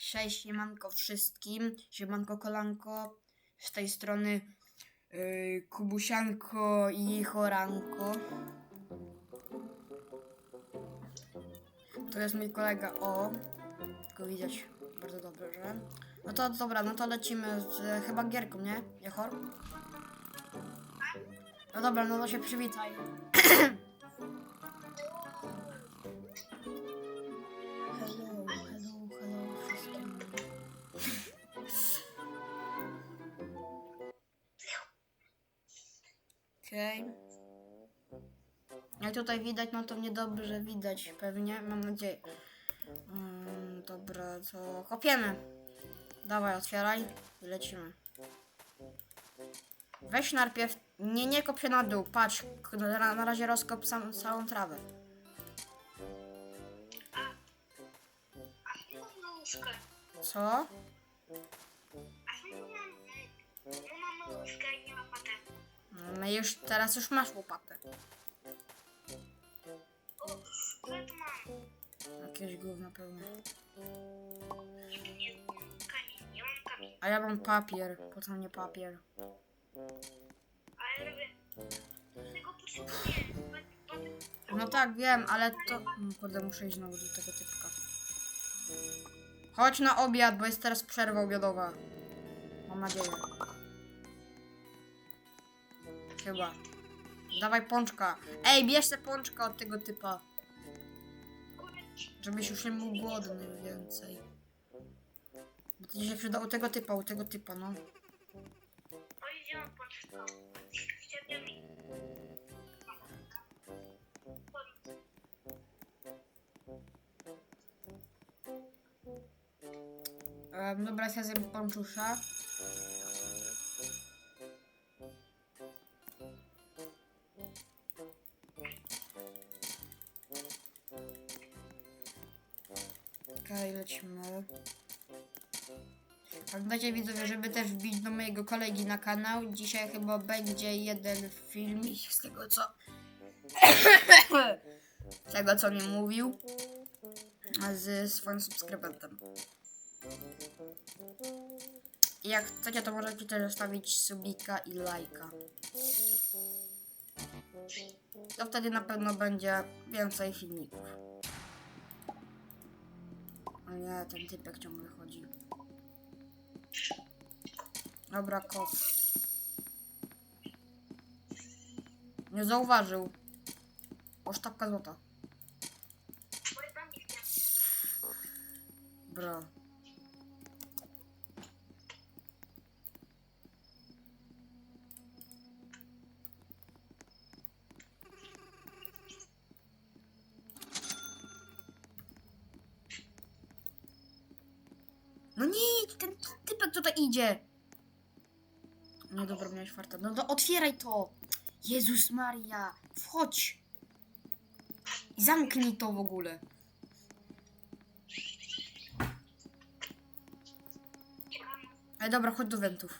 Cześć, siemanko wszystkim. Siemanko kolanko. Z tej strony yy, Kubusianko i Choranko. To jest mój kolega O. Tylko widać bardzo dobrze. No to dobra, no to lecimy z e, chyba gierką, nie? Jechor? No dobra, no to się przywitaj. tutaj widać, no to niedobrze widać pewnie, mam nadzieję. Mm, dobra, to kopiemy. Dawaj, otwieraj i lecimy. Weź najpierw, nie, nie kop się na dół, patrz, na, na razie rozkop sam, całą trawę. Co? A mam maluszkę i nie ma patę. No już, teraz już masz łopatę. O, tu mam. Jakieś gówno pewnie. Nie, kamień. Ja mam kamień. A ja mam papier, po co mnie papier? Tego potrzebuję. Pat- pat- No tak, wiem, ale to... Mm, Kurde, muszę iść znowu do tego typka. Chodź na obiad, bo jest teraz przerwa obiadowa. Mam nadzieję. Chyba. Dawaj pączka. Ej, bierz te pączka od tego typa. Żebyś już nie był głodny więcej. Bo to się przyda u tego typa, u tego typa, no. Um, dobra, ja zjem pączusza. Lecimy. Pamiętajcie widzowie, żeby też wbić do mojego kolegi na kanał. Dzisiaj chyba będzie jeden filmik z tego co... z tego co mi mówił. Z swoim subskrybentem. Jak chcecie, to możecie też zostawić subika i lajka. To wtedy na pewno będzie więcej filmików. Nie, ten typek ciągle chodzi. Dobra, kot. Nie zauważył. O, sztabka złota. Bro. No nie, ten typek tutaj idzie. Nie, dobra, miałeś farta. No to otwieraj to. Jezus Maria, wchodź. I zamknij to w ogóle. Ale dobra, chodź do wentów.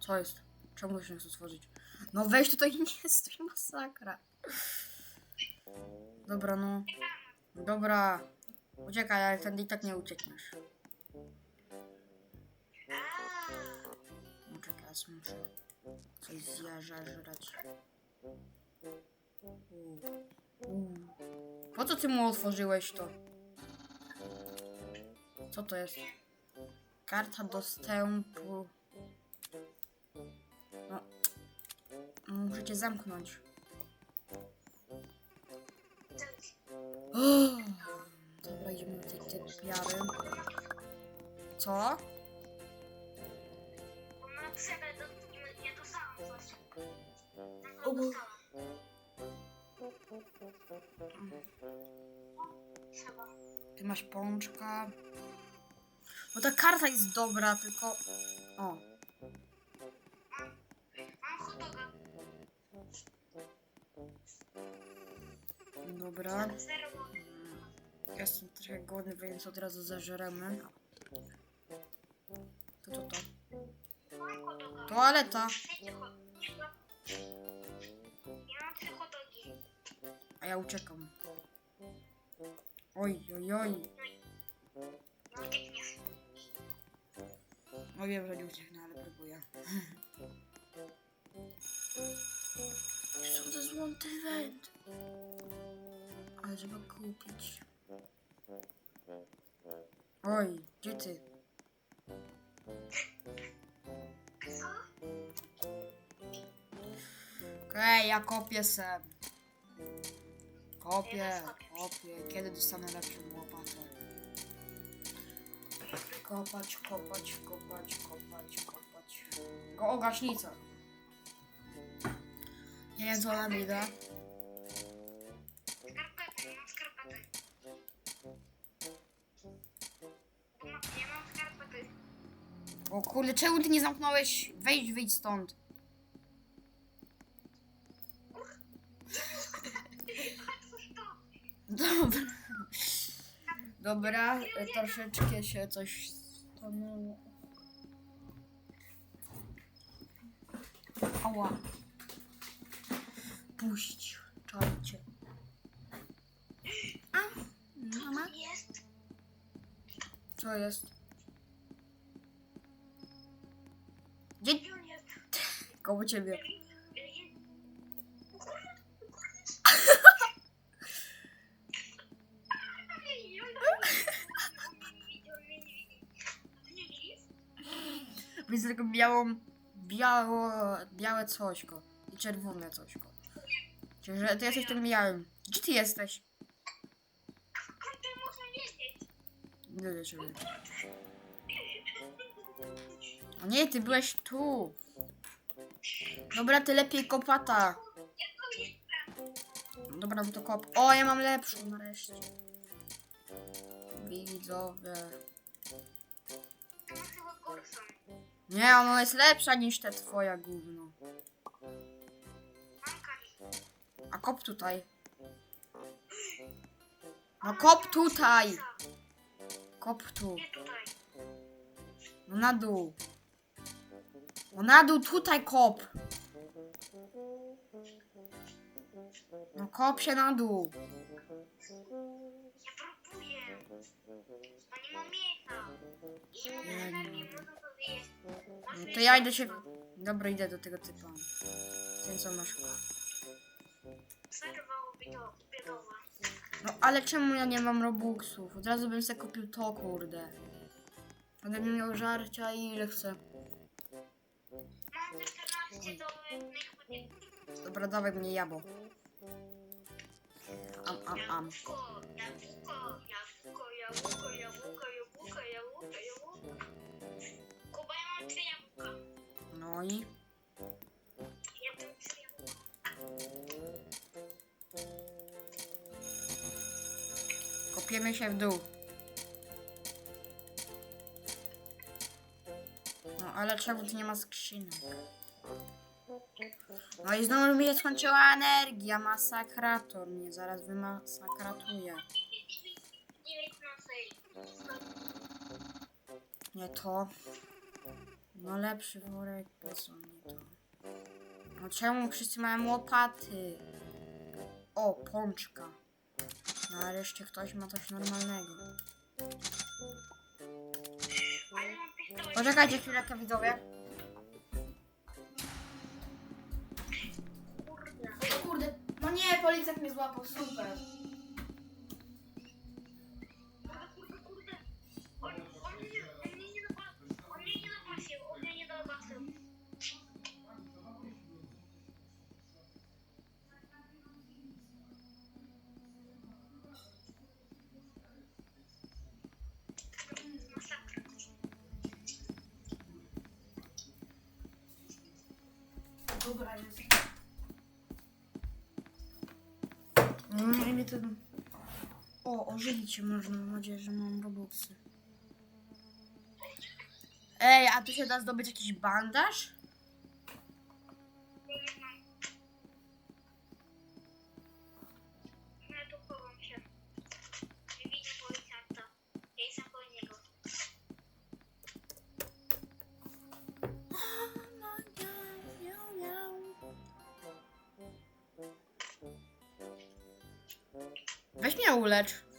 Co jest? Czemu się nie chce otworzyć? No weź tutaj nie stój, masakra. Dobra, no. Dobra. Uciekaj, ale ten i tak nie uciekniesz. No sobie muszę coś. U. Po co ty mu otworzyłeś to? Co to jest? Karta dostępu. No. Muszę cię zamknąć. Typiary. Co? Bo ma przebę do... to samo właśnie. O, No, bo- dostałam. Ty masz pączka. Bo ta karta jest dobra, tylko... O, Trochę głodny, więc od razu zażeremy. To to to. Toaleta. A ja uciekam. Oj, oj, oj. No wiem, że nie ucieknę, ale próbuję. Co to jest złoty event? Ale trzeba kupić. Oj, gdzie ty? Co? Okej, ja kopię se. Kopię, kopię. Kiedy dostanę lepszą łopatę? Kopać, kopać, kopać, kopać, kopać. O, gaśnica. Nie wiem, co nam. O kurde, czemu ty nie zamknąłeś? Wejdź, wyjdź stąd. Dobra. Dobra, troszeczkę się coś stanęło. Ała. Puść, czajcie. A, mama? Co jest? Gdzie koło ciebie? Widzę tylko białą, biało, białe cośko i czerwone cośko. Czyli, że ty jesteś tym białym. Gdzie ty jesteś? Ty można wiedzieć? Nie. O nie, ty byłeś tu. Dobra, ty lepiej kopata. Dobra, to kop. O, ja mam lepszą nareszcie. Widzowie. Nie, ona jest lepsza niż te twoja gówno. A kop tutaj. No kop tutaj. Kop tu. No na dół. No na dół tutaj kop. No kop się na dół. Ja próbuję. Bo nie mam miejsca. I nie mam energii, można to zjeść. No to ja idę się... Dobra, idę do tego typa. Ten co masz. Przerwałoby to biedowa. No ale czemu ja nie mam robuxów? Od razu bym sobie kupił to, kurde. Będę miał żarcia i ile chcę. Mam te 14 do jednej chodzenia. Dobra, dawaj mnie jabło. Am, am, am. Jabłko, jabłko, jabłko, jabłko, jabłko, jabłko, jabłko, jabłko. Kuba, ja mam trzy jabłka. No i... Ja mam trzy jabłka. Kopiemy się w dół. No ale czemu tu nie ma skrzynek? No i znowu mi się skończyła energia. Masakrator mnie zaraz wymasakratuje. 19. Nie to. No lepszy worek, po co nie to? No czemu wszyscy mają łopaty? O, pączka. Nareszcie ktoś ma coś normalnego. Poczekajcie chwileczkę widzowie. Policjant mnie złapał, super. Ożywić można, mam nadzieję, że mam robuxy. Ej, a tu się da zdobyć jakiś bandaż? Ja nie mam.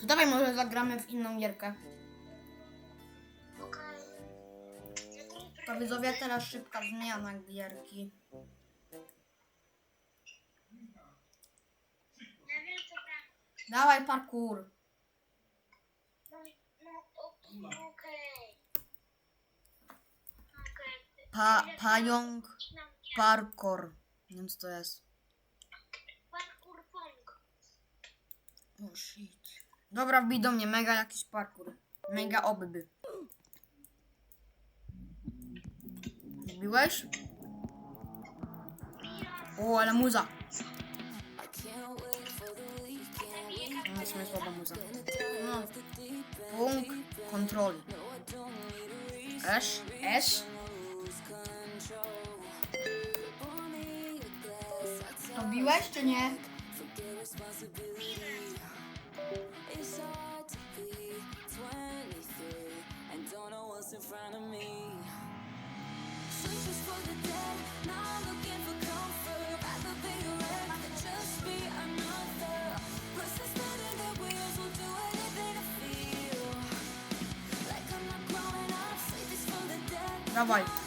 To dawaj może zagramy w inną gierkę. Okej. To widzowie teraz szybka zmiana gierki. Ja wiem co tam. Dawaj parkour. No, no o- okej. Okej. Pa, pająk parkour. Nie wiem co to jest. Parkour pong. Oh shit. Dobra, wbij do mnie, mega jakiś parkour. Mega obyby. Wbiłeś? O, ale muza. No, sumie słaba muza. No. Punkt kontroli. Esz, esz. To czy nie? It's hard to be 23 and don't know what's in front of me. For the dead, not looking for comfort. Rather be just be another wheels. Will do anything to feel like I'm not growing up. For the dead.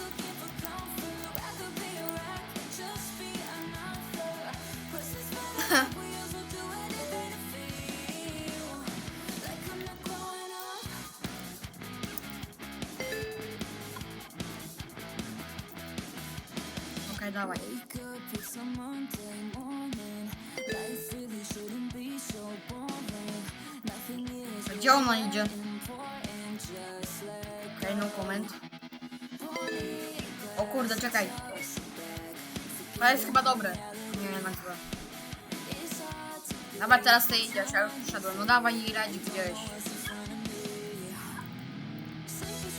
Okej, dawaj. Gdzie ona idzie? Okej, no comment. O kurde, czekaj. To jest chyba dobre. Nie jak chyba. Dobra, teraz ty idziesz, ja już uszedłem. No dawaj i leć gdzieś.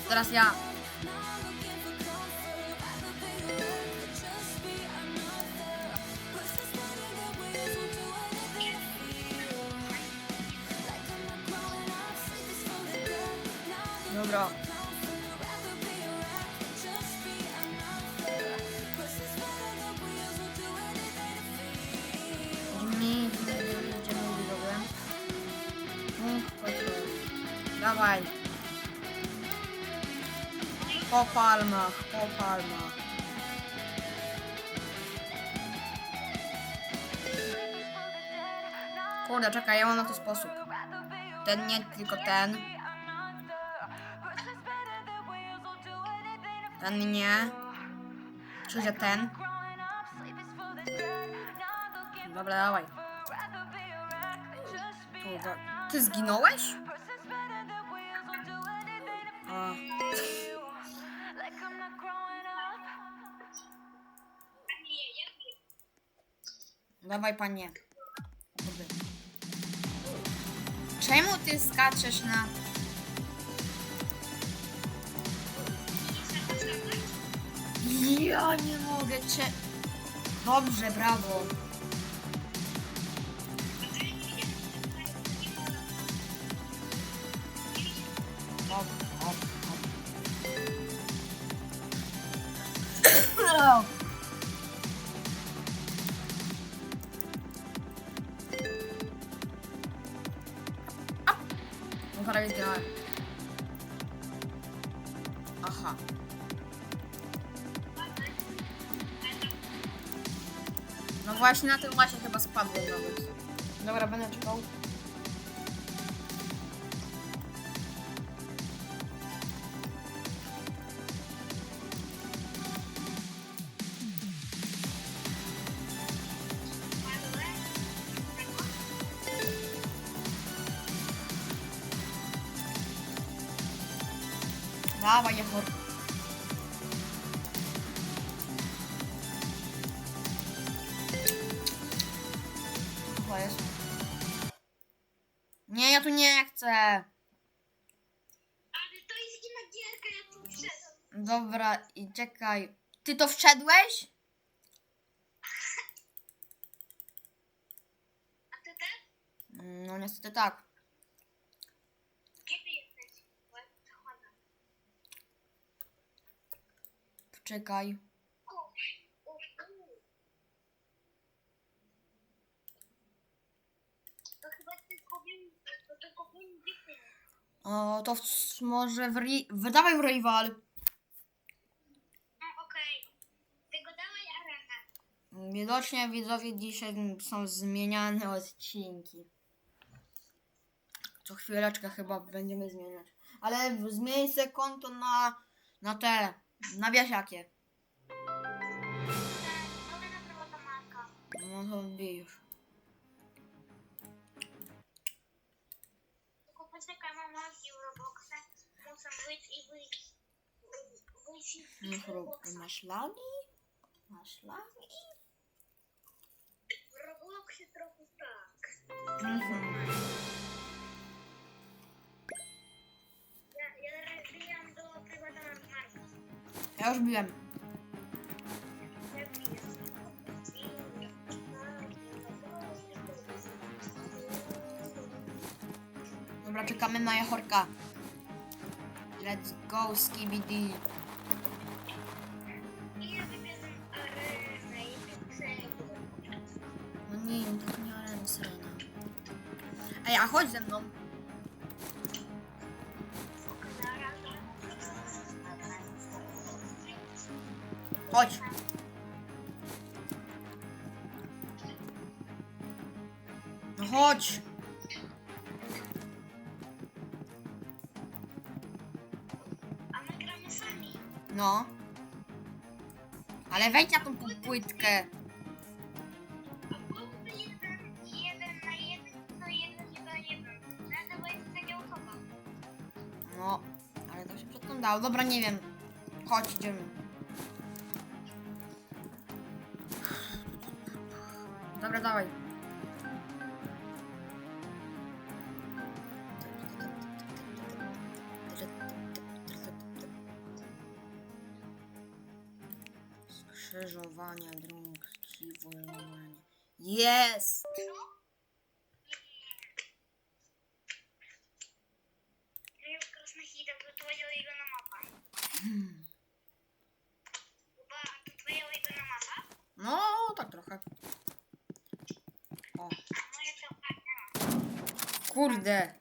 Teraz ja. Dobra. Mi, kontroli. Dawaj. Po palmach, po palmach. Kurde, czekaj, ja mam na to sposób. Ten nie, tylko ten. Ten nie. Że ten? Dobra, dawaj. Ty zginąłeś? A. Dawaj, panie. Czemu ty skaczesz na... Ja nie mogę cię... Dobrze, brawo. Właśnie na tym właśnie chyba spadłem nawet. Dobra, będę czekał. Dawaj, Jachor. Dobra, i czekaj. Ty to wszedłeś? A ty też? No niestety tak. Gdzie ty jesteś? Bo ja o. To chyba tylko wiem, to tylko ty jesteś. O, to w, może w, ri- wydawaj w rival. No okej. Tego dawaj arenę. Widocznie widzowie dzisiaj są zmieniane odcinki. Co chwileczkę chyba będziemy zmieniać. Ale zmień se konto na, na te, na wiasiakie. No to wbij już. Tylko poczekaj, mam nogi w Roboxa. Muszę wyjść i wyjść. Wyjść i masz lagi? Masz lagi? Robloxie trochę tak. Mhm. Ja, ja wbijam do prywatnego marka. Ja już biłem. Dobra, czekamy na Jachorka. Let's go, skibidi. Ej, a chodź ze mną. Chodź. No chodź. A my gramy sami. No. Ale wejdź na tą płytkę. dał. Dobra, nie wiem. Chodź, idziemy. Dobra, dawaj. Skrzyżowanie. Jest! Hmm. No, tak trochę. O, kurde.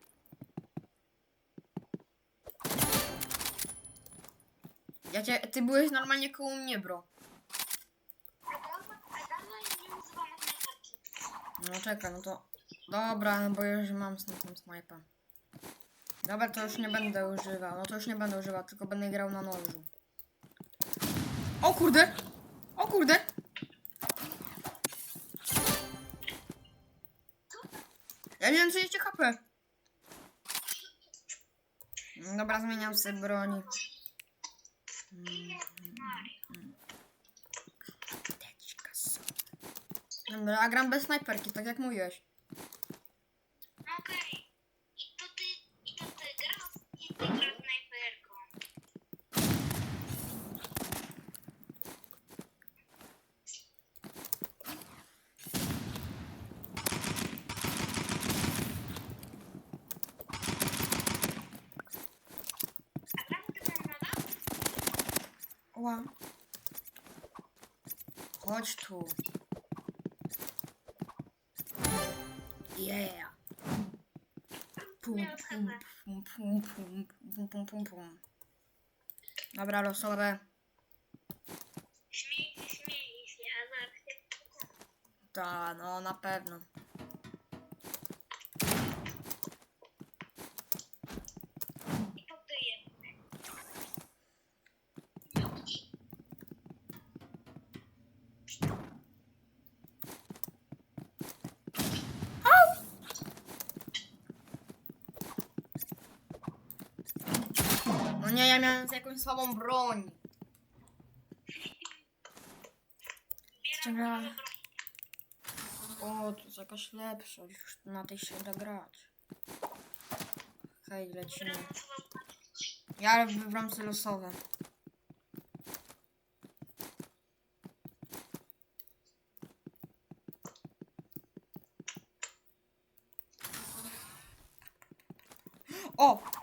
Ja cię, ty byłeś normalnie koło mnie, bro. A dawno, nie. No czekaj, no to... Dobra, bo już mam snajpę snajpa. Dobra, to już nie będę używał. No to już nie będę używał, tylko będę grał na nożu. O kurde! O kurde! Ja miałem 30 HP. Dobra, zmieniam sobie broni. Dobra, a gram bez snajperki, tak jak mówiłeś. Okej. I to ty, i to ty grasz, i ty grasz snajperką. A gramy ty na nowa? Ła. Chodź tu. Yeah. Pum, pum, pum, pum, pum, pum, pum, pum, pum. Dobra, losowe. Śmiej się, śmiej się, a zaraz się Ta, no na pewno. miałbym słabą broń. Gra. O, tu jest jakaś lepsza. Już na tej się da grać. Hej, lecimy. Ja wybram sobie losowe. O!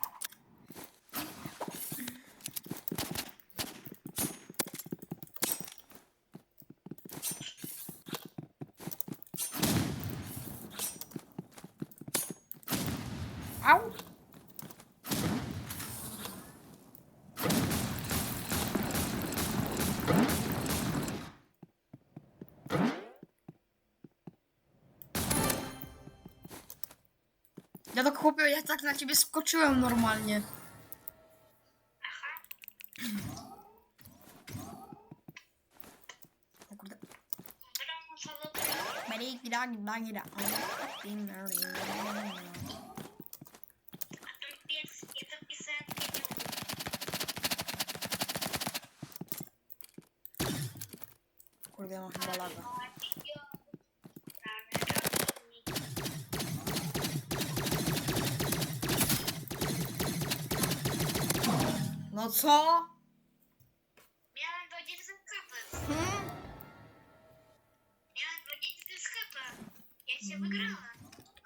Ja tak chłopie, ja tak na ciebie skoczyłem normalnie. Kurde. Dobra, muszę do A ten pies, ja to pisałem Kurde, mam chyba laga. No co? Miałem 20 sklepy. Hmm? Miałem 20 sklepy. Ja się wygrałem.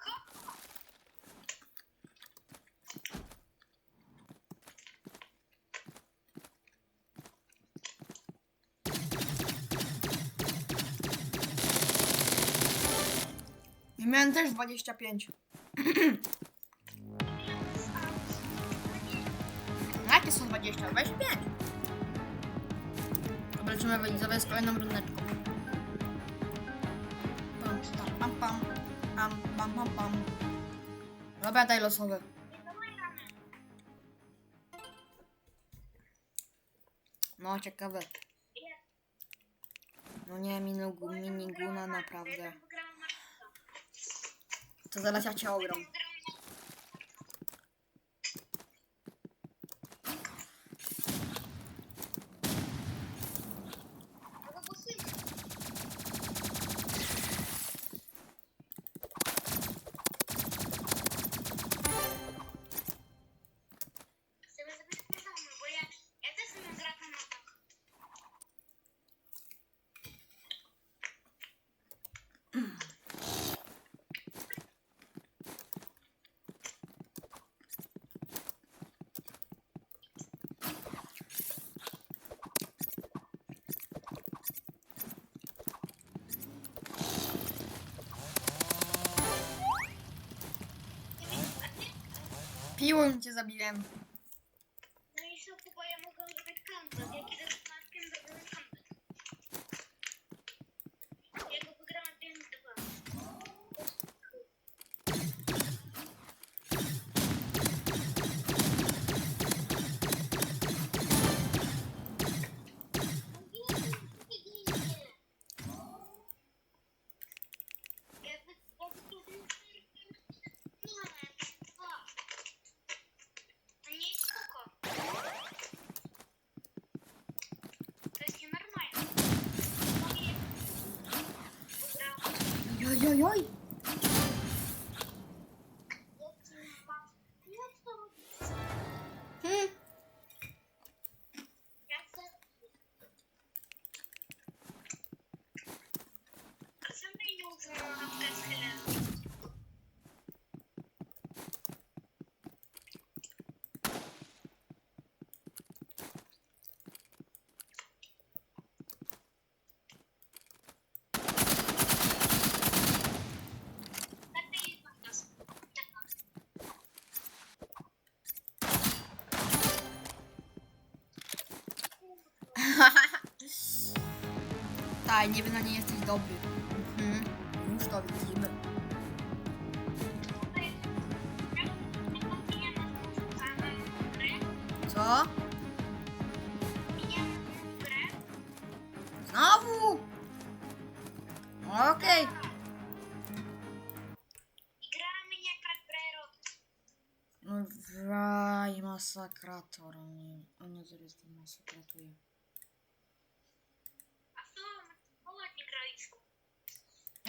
Ko? Ja miałem też 25. Jakie są 20? 25. Dobra, lecimy widzowie z kolejną rundeczką. Pam, pam, pam, pam. Pam, pam. Dobra, daj losowy. No, ciekawe. No nie, minigu, miniguna naprawdę. To zaraz ja cię ogram. Piłem cię zabiłem. No i szybko, bo ja mogę zrobić comeback. Jak idę z Markiem, to zrobię comeback. Ja go wygrałem 5-2. To nie jest spoko. To jest nienormalne. Dobra. Tak, nie wiem, na nie jesteś dobry. Mhm. Już to widzimy. Co?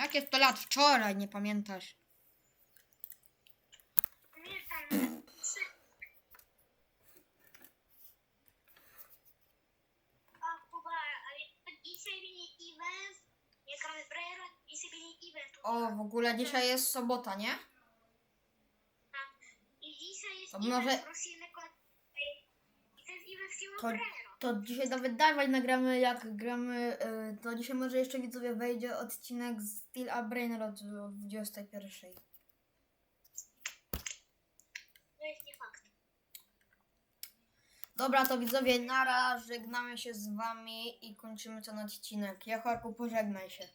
Jak jest to lat wczoraj, nie pamiętasz? O, w ogóle dzisiaj jest sobota, nie? I dzisiaj jest A może to To- dzisiaj nawet dawaj nagramy jak gramy, y, to dzisiaj może jeszcze widzowie wejdzie odcinek z Steel a Brainrod o 21. To jest nie fakt. Dobra, to widzowie, nara, żegnamy się z wami i kończymy ten odcinek. Jachoku, pożegnaj się.